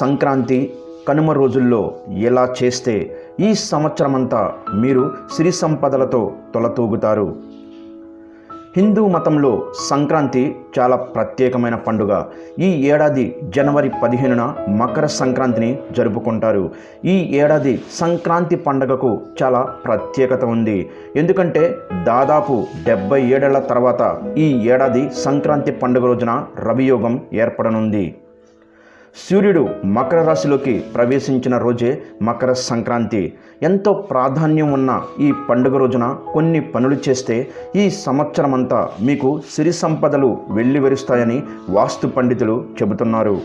సంక్రాంతి కనుమ రోజుల్లో ఎలా చేస్తే ఈ సంవత్సరమంతా మీరు సిరి సంపదలతో తొలతూగుతారు? హిందూ మతంలో సంక్రాంతి చాలా ప్రత్యేకమైన పండుగ. ఈ ఏడాది జనవరి పదిహేనున మకర సంక్రాంతిని జరుపుకుంటారు. ఈ ఏడాది సంక్రాంతి పండుగకు చాలా ప్రత్యేకత ఉంది. ఎందుకంటే దాదాపు డెబ్బై ఏడేళ్ళ తర్వాత ఈ ఏడాది సంక్రాంతి పండుగ రోజున రవియోగం ఏర్పడనుంది. సూర్యుడు మకర రాశిలోకి ప్రవేశించిన రోజే మకర సంక్రాంతి. ఎంతో ప్రాధాన్యం ఉన్న ఈ పండుగ రోజున కొన్ని పనులు చేస్తే ఈ సంవత్సరమంతా మీకు సిరి సంపదలు వెల్లివరుస్తాయని వాస్తు పండితులు చెబుతున్నారు.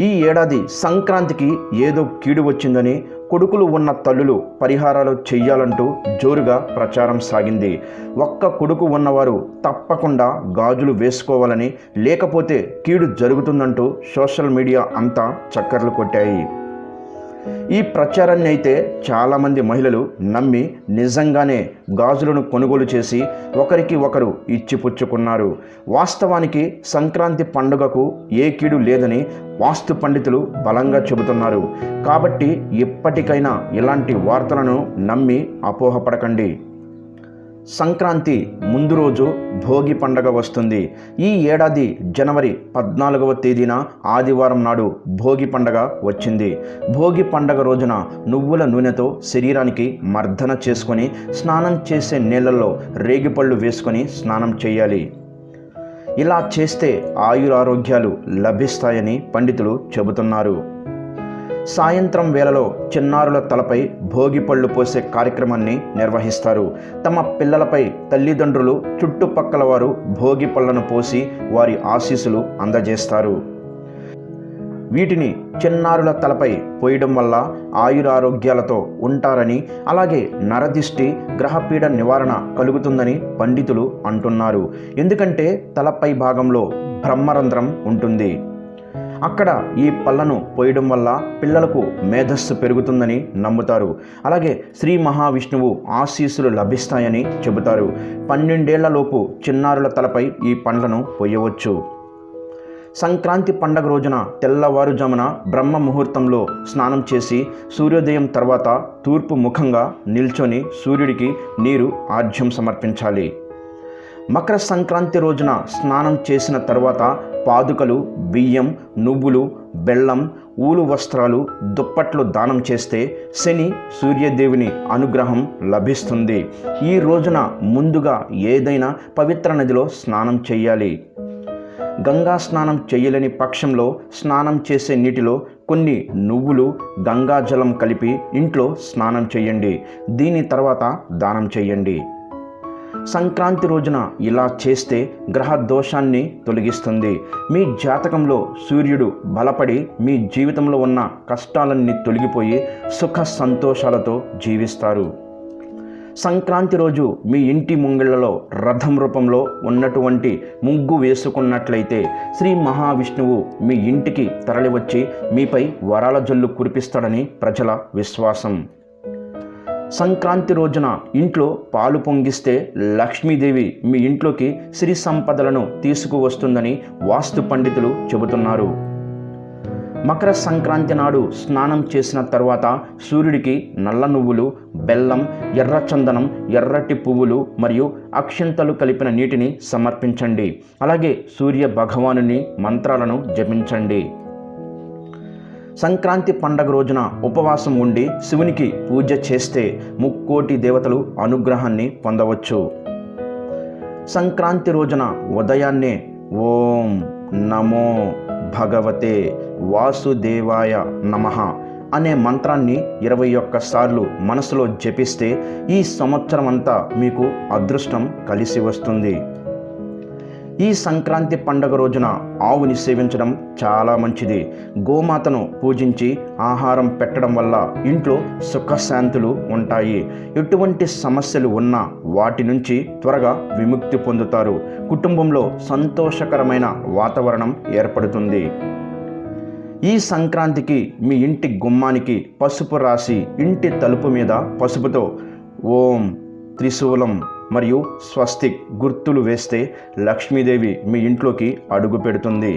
ఈ ఏడాది సంక్రాంతికి ఏదో కీడు వచ్చిందని కొడుకులు ఉన్న తల్లులు పరిహారాలు చెయ్యాలంటూ జోరుగా ప్రచారం సాగింది. ఒక్క కొడుకు ఉన్నవారు తప్పకుండా గాజులు వేసుకోవాలని లేకపోతే కీడు జరుగుతుందంటూ సోషల్ మీడియా అంతా చక్కర్లు కొట్టాయి. ఈ ప్రచారాన్ని అయితే చాలామంది మహిళలు నమ్మి నిజంగానే గాజులను కొనుగోలు చేసి ఒకరికి ఒకరు ఇచ్చిపుచ్చుకున్నారు. వాస్తవానికి సంక్రాంతి పండుగకు ఏ కీడు లేదని వాస్తు పండితులు బలంగా చెబుతున్నారు. కాబట్టి ఇప్పటికైనా ఇలాంటి వార్తలను నమ్మి అపోహపడకండి. సంక్రాంతి ముందు రోజు భోగి పండగ వస్తుంది. ఈ ఏడాది జనవరి పద్నాలుగవ తేదీన ఆదివారం నాడు భోగి పండగ వచ్చింది. భోగి పండగ రోజున నువ్వుల నూనెతో శరీరానికి మర్దన చేసుకొని స్నానం చేసే నీళ్ళల్లో రేగిపళ్ళు వేసుకొని స్నానం చేయాలి. ఇలా చేస్తే ఆయురారోగ్యాలు లభిస్తాయని పండితులు చెబుతున్నారు. సాయంత్రం వేళలో చిన్నారుల తలపై భోగి పళ్ళు పోసే కార్యక్రమాన్ని నిర్వహిస్తారు. తమ పిల్లలపై తల్లిదండ్రులు చుట్టుపక్కల వారు భోగి పళ్ళను పోసి వారి ఆశీస్సులు అందజేస్తారు. వీటిని చిన్నారుల తలపై పోయడం వల్ల ఆయురారోగ్యాలతో ఉంటారని అలాగే నరదిష్టి గ్రహపీడ నివారణ కలుగుతుందని పండితులు అంటున్నారు. ఎందుకంటే తలపై భాగంలో బ్రహ్మరంధ్రం ఉంటుంది. అక్కడ ఈ పళ్ళను పోయడం వల్ల పిల్లలకు మేధస్సు పెరుగుతుందని నమ్ముతారు. అలాగే శ్రీ మహావిష్ణువు ఆశీస్సులు లభిస్తాయని చెబుతారు. పన్నెండేళ్ళలోపు చిన్నారుల తలపై ఈ పండ్లను పోయవచ్చు. సంక్రాంతి పండగ రోజున తెల్లవారుజామున బ్రహ్మ ముహూర్తంలో స్నానం చేసి సూర్యోదయం తర్వాత తూర్పు ముఖంగా నిల్చొని సూర్యుడికి నీరు ఆర్జ్యం సమర్పించాలి. మకర సంక్రాంతి రోజున స్నానం చేసిన తర్వాత పాదుకలు బియ్యం నువ్వులు బెల్లం ఊలు వస్త్రాలు దుప్పట్లు దానం చేస్తే శని సూర్యదేవుని అనుగ్రహం లభిస్తుంది. ఈ రోజున ముందుగా ఏదైనా పవిత్ర నదిలో స్నానం చేయాలి. గంగా స్నానం చేయలేని పక్షంలో స్నానం చేసే నీటిలో కొన్ని నువ్వులు గంగాజలం కలిపి ఇంట్లో స్నానం చేయండి. దీని తర్వాత దానం చేయండి. సంక్రాంతి రోజున ఇలా చేస్తే గ్రహ దోషాన్ని తొలగిస్తుంది. మీ జాతకంలో సూర్యుడు బలపడి మీ జీవితంలో ఉన్న కష్టాలన్నీ తొలగిపోయి సుఖ సంతోషాలతో జీవిస్తారు. సంక్రాంతి రోజు మీ ఇంటి ముంగిళ్ళలో రథం రూపంలో ఉన్నటువంటి ముగ్గు వేసుకున్నట్లయితే శ్రీ మహావిష్ణువు మీ ఇంటికి తరలివచ్చి మీపై వరాల జల్లు కురిపిస్తాడని ప్రజల విశ్వాసం. సంక్రాంతి రోజున ఇంట్లో పాలు పొంగిస్తే లక్ష్మీదేవి మీ ఇంట్లోకి సిరి సంపదలను తీసుకువస్తుందని వాస్తు పండితులు చెబుతున్నారు. మకర సంక్రాంతి నాడు స్నానం చేసిన తర్వాత సూర్యుడికి నల్ల నువ్వులు బెల్లం ఎర్ర చందనం ఎర్రటి పువ్వులు మరియు అక్షింతలు కలిపిన నీటిని సమర్పించండి. అలాగే సూర్య భగవానుని మంత్రాలను జపించండి. సంక్రాంతి పండగ రోజున ఉపవాసం ఉండి శివునికి పూజ చేస్తే ముక్కోటి దేవతలు అనుగ్రహాన్ని పొందవచ్చు. సంక్రాంతి రోజున ఉదయాన్నే ఓం నమో భగవతే వాసుదేవాయ నమః అనే మంత్రాన్ని ఇరవై ఒక్కసార్లు మనసులో జపిస్తే ఈ సంవత్సరం అంతా మీకు అదృష్టం కలిసి వస్తుంది. ఈ సంక్రాంతి పండగ రోజున ఆవుని సేవించడం చాలా మంచిది. గోమాతను పూజించి ఆహారం పెట్టడం వల్ల ఇంట్లో సుఖశాంతులు ఉంటాయి. ఎటువంటి సమస్యలు ఉన్నా వాటి నుంచి త్వరగా విముక్తి పొందుతారు. కుటుంబంలో సంతోషకరమైన వాతావరణం ఏర్పడుతుంది. ఈ సంక్రాంతికి మీ ఇంటి గుమ్మానికి పసుపు రాసి ఇంటి తలుపు మీద పసుపుతో ఓం త్రిశూలం మరియు స్వస్తిక్ గుర్తులు వేస్తే లక్ష్మీదేవి మీ ఇంట్లోకి అడుగు పెడుతుంది.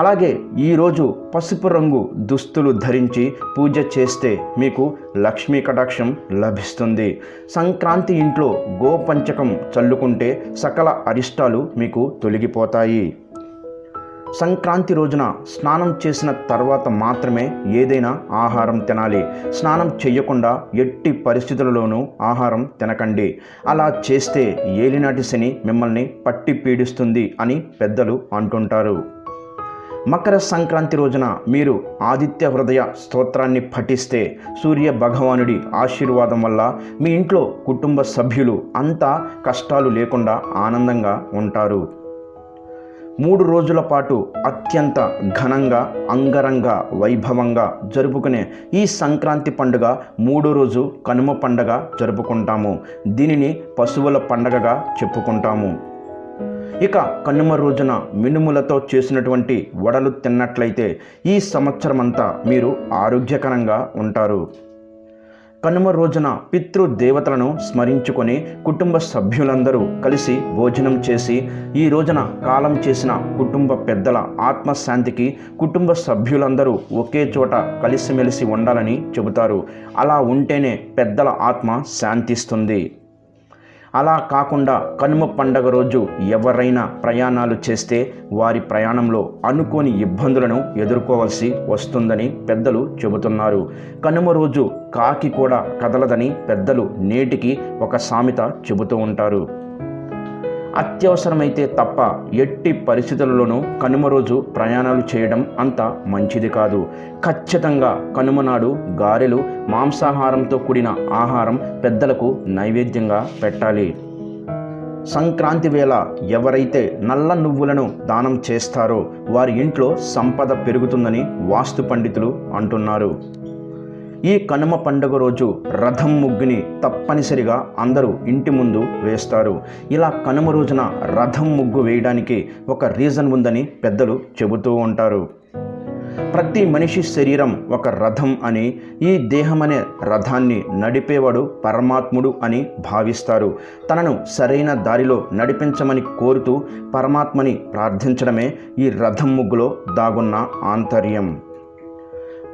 అలాగే ఈరోజు పసుపు రంగు దుస్తులు ధరించి పూజ చేస్తే మీకు లక్ష్మీ కటాక్షం లభిస్తుంది. సంక్రాంతి ఇంట్లో గోపంచకం చల్లుకుంటే సకల అరిష్టాలు మీకు తొలగిపోతాయి. సంక్రాంతి రోజున స్నానం చేసిన తర్వాత మాత్రమే ఏదైనా ఆహారం తినాలి. స్నానం చేయకుండా ఎట్టి పరిస్థితులలోనూ ఆహారం తినకండి. అలా చేస్తే ఏలినాటి శని మిమ్మల్ని పట్టి పీడిస్తుంది అని పెద్దలు అంటుంటారు. మకర సంక్రాంతి రోజున మీరు ఆదిత్య హృదయ స్తోత్రాన్ని పఠిస్తే సూర్య భగవానుడి ఆశీర్వాదం వల్ల మీ ఇంట్లో కుటుంబ సభ్యులు అంతా కష్టాలు లేకుండా ఆనందంగా ఉంటారు. మూడు రోజుల పాటు అత్యంత ఘనంగా అంగరంగ వైభవంగా జరుపుకునే ఈ సంక్రాంతి పండుగ మూడో రోజు కనుమ పండగ జరుపుకుంటాము. దీనిని పశువుల పండగగా చెప్పుకుంటాము. ఇక కనుమ రోజున మినుములతో చేసినటువంటి వడలు తిన్నట్లయితే ఈ సంవత్సరమంతా మీరు ఆరోగ్యకరంగా ఉంటారు. కనుమ రోజున పితృ దేవతలను స్మరించుకొని కుటుంబ సభ్యులందరూ కలిసి భోజనం చేసి ఈ రోజున కాలం చేసిన కుటుంబ పెద్దల ఆత్మశాంతికి కుటుంబ సభ్యులందరూ ఒకే చోట కలిసిమెలిసి ఉండాలని చెబుతారు. అలా ఉంటేనే పెద్దల ఆత్మ శాంతిస్తుంది. అలా కాకుండా కనుమ పండగ రోజు ఎవరైనా ప్రయాణాలు చేస్తే వారి ప్రయాణంలో అనుకోని ఇబ్బందులను ఎదుర్కోవాల్సి వస్తుందని పెద్దలు చెబుతున్నారు. కనుమ రోజు కాకి కూడా కదలదని పెద్దలు నేటికి ఒక సామెత చెబుతూ ఉంటారు. అత్యవసరమైతే తప్ప ఎట్టి పరిస్థితులలోనూ కనుమ రోజు ప్రయాణాలు చేయడం అంత మంచిది కాదు. ఖచ్చితంగా కనుమ నాడు గారెలు మాంసాహారంతో కూడిన ఆహారం పెద్దలకు నైవేద్యంగా పెట్టాలి. సంక్రాంతి వేళ ఎవరైతే నల్ల నువ్వులను దానం చేస్తారో వారి ఇంట్లో సంపద పెరుగుతుందని వాస్తు పండితులు అంటున్నారు. ఈ కనుమ పండుగ రోజు రథం ముగ్గుని తప్పనిసరిగా అందరూ ఇంటి ముందు వేస్తారు. ఇలా కనుమ రోజున రథం ముగ్గు వేయడానికి ఒక రీజన్ ఉందని పెద్దలు చెబుతూ ఉంటారు. ప్రతి మనిషి శరీరం ఒక రథం అని ఈ దేహం అనే రథాన్ని నడిపేవాడు పరమాత్ముడు అని భావిస్తారు. తనను సరైన దారిలో నడిపించమని కోరుతూ పరమాత్మని ప్రార్థించడమే ఈ రథం ముగ్గులో దాగున్న ఆంతర్యం.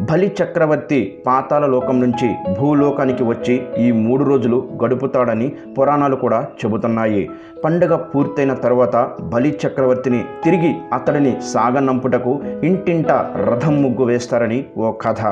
బలి చక్రవర్తి పాతాల లోకం నుంచి భూలోకానికి వచ్చి ఈ మూడు రోజులు గడుపుతాడని పురాణాలు కూడా చెబుతున్నాయి. పండుగ పూర్తయిన తర్వాత బలి చక్రవర్తిని తిరిగి అతడిని సాగనంపుటకు ఇంటింట రథం ముగ్గు వేస్తారని ఓ కథ.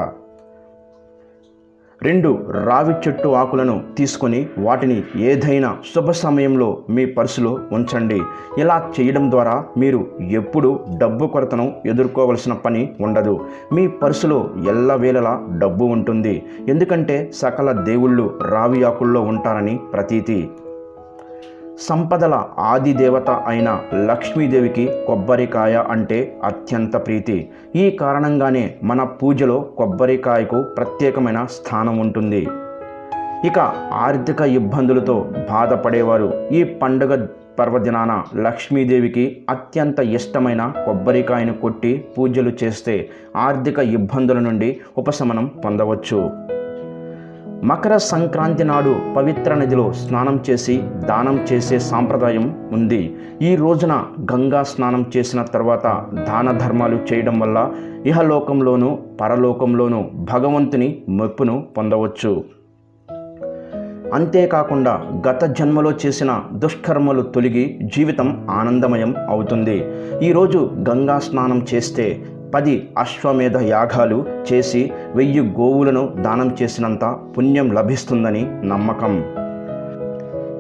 రెండు రావి చెట్టు ఆకులను తీసుకొని వాటిని ఏదైనా శుభ సమయంలో మీ పర్సులో ఉంచండి. ఇలా చేయడం ద్వారా మీరు ఎప్పుడు డబ్బు కొరతను ఎదుర్కోవలసిన పని ఉండదు. మీ పర్సులో ఎల్లవేళలా డబ్బు ఉంటుంది. ఎందుకంటే సకల దేవుళ్ళు రావి ఆకుల్లో ఉంటారని ప్రతీతి. సంపదల ఆది దేవత అయిన లక్ష్మీదేవికి కొబ్బరికాయ అంటే అత్యంత ప్రీతి. ఈ కారణంగానే మన పూజలో కొబ్బరికాయకు ప్రత్యేకమైన స్థానం ఉంటుంది. ఇక ఆర్థిక ఇబ్బందులతో బాధపడేవారు ఈ పండుగ పర్వదినాన లక్ష్మీదేవికి అత్యంత ఇష్టమైన కొబ్బరికాయను కొట్టి పూజలు చేస్తే ఆర్థిక ఇబ్బందుల నుండి ఉపశమనం పొందవచ్చు. మకర సంక్రాంతి నాడు పవిత్ర నదిలో స్నానం చేసి దానం చేసే సాంప్రదాయం ఉంది. ఈ రోజున గంగా స్నానం చేసిన తర్వాత దాన ధర్మాలు చేయడం వల్ల ఇహలోకంలోనూ పరలోకంలోనూ భగవంతుని మెప్పును పొందవచ్చు. అంతేకాకుండా గత జన్మలో చేసిన దుష్కర్మలు తొలగి జీవితం ఆనందమయం అవుతుంది. ఈరోజు గంగా స్నానం చేస్తే పది అశ్వమేధ యాగాలు చేసి వెయ్యి గోవులను దానం చేసినంత పుణ్యం లభిస్తుందని నమ్మకం.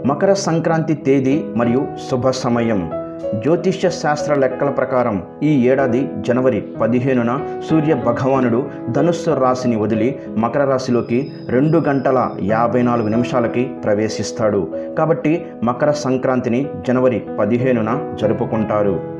మకర సంక్రాంతి తేదీ మరియు శుభ సమయం. జ్యోతిష్య శాస్త్ర లెక్కల ప్రకారం ఈ ఏడాది జనవరి పదిహేనున సూర్య భగవానుడు ధనుస్సు రాశిని వదిలి మకర రాశిలోకి రెండు గంటల యాభై నాలుగు నిమిషాలకి ప్రవేశిస్తాడు. కాబట్టి మకర సంక్రాంతిని జనవరి పదిహేనున జరుపుకుంటారు.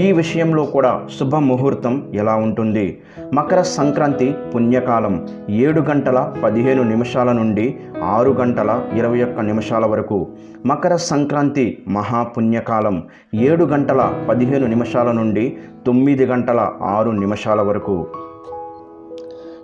ఈ విషయంలో కూడా శుభ ముహూర్తం ఎలా ఉంటుంది? మకర సంక్రాంతి పుణ్యకాలం ఏడు గంటల పదిహేను నిమిషాల నుండి ఆరు గంటల ఇరవై ఒక్క నిమిషాల వరకు. మకర సంక్రాంతి మహాపుణ్యకాలం ఏడు గంటల పదిహేను నిమిషాల నుండి తొమ్మిది గంటల ఆరు నిమిషాల వరకు.